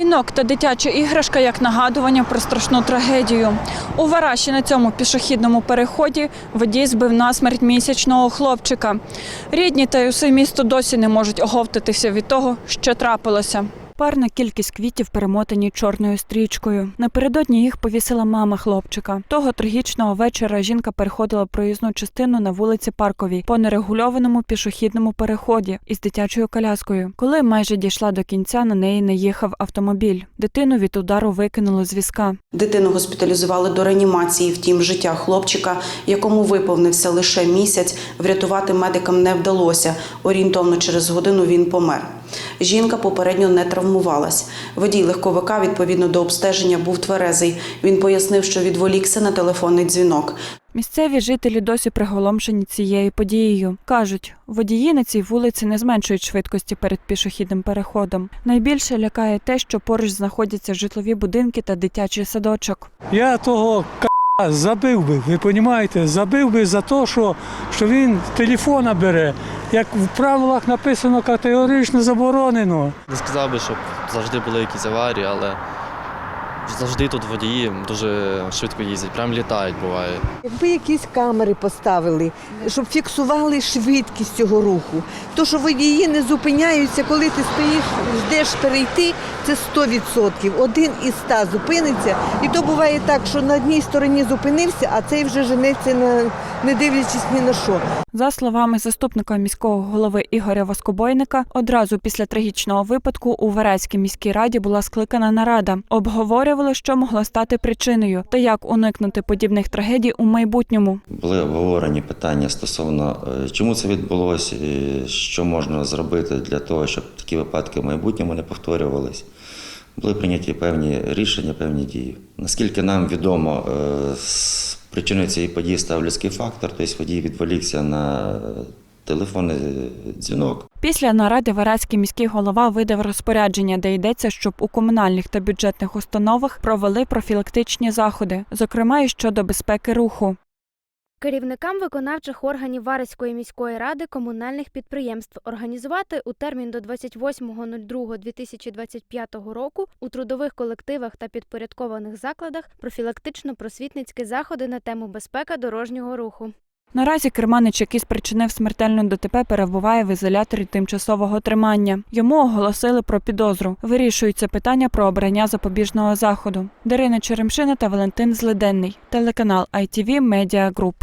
Вінок та дитяча іграшка як нагадування про страшну трагедію. У Вараші на цьому пішохідному переході водій збив насмерть місячного хлопчика. Рідні та й усе місто досі не можуть оговтатися від того, що трапилося. Парна кількість квітів перемотані чорною стрічкою. Напередодні їх повісила мама хлопчика. Того трагічного вечора жінка переходила проїзну частину на вулиці Парковій по нерегульованому пішохідному переході із дитячою коляскою. Коли майже дійшла до кінця, на неї наїхав автомобіль. Дитину від удару викинуло з візка. Дитину госпіталізували до реанімації. Втім, життя хлопчика, якому виповнився лише місяць, врятувати медикам не вдалося. Орієнтовно через годину він помер. Жінка попередньо не травмувалась. Водій легковика, відповідно до обстеження, був тверезий. Він пояснив, що відволікся на телефонний дзвінок. Місцеві жителі досі приголомшені цією подією. Кажуть, водії на цій вулиці не зменшують швидкості перед пішохідним переходом. Найбільше лякає те, що поруч знаходяться житлові будинки та дитячий садочок. Я того к***а забив би, ви розумієте, забив би за те, що, що він телефона бере. Як в правилах написано категорично заборонено. Не сказав би, щоб завжди були якісь аварії, але завжди тут водії дуже швидко їздять, прям літають буває. Якби якісь камери поставили, щоб фіксували швидкість цього руху, то що водії не зупиняються, коли ти стоїш, ждеш перейти, це 100%. Один із ста зупиниться. І то буває так, що на одній стороні зупинився, а цей вже женеться на не дивлячись ні на що. За словами заступника міського голови Ігоря Воскобойника, одразу після трагічного випадку у Вараській міській раді була скликана нарада. Обговорювали, що могло стати причиною та як уникнути подібних трагедій у майбутньому. Були обговорені питання стосовно е, чому це відбулося, що можна зробити для того, щоб такі випадки в майбутньому не повторювались. Були прийняті певні рішення, певні дії. Наскільки нам відомо, е, з причиною цієї події став людський фактор, тобто водій відволікся на телефонний дзвінок. Після наради Вараський міський голова видав розпорядження, де йдеться, щоб у комунальних та бюджетних установах провели профілактичні заходи, зокрема і щодо безпеки руху. Керівникам виконавчих органів Вареської міської ради комунальних підприємств організувати у термін до 28.02.2025 року у трудових колективах та підпорядкованих закладах профілактично-просвітницькі заходи на тему безпека дорожнього руху. Наразі керманич, який спричинив смертельну ДТП, перебуває в ізоляторі тимчасового тримання. Йому оголосили про підозру. Вирішується питання про обрання запобіжного заходу. Дарина Черемшина та Валентин Злиденний. Телеканал ITV Media Group.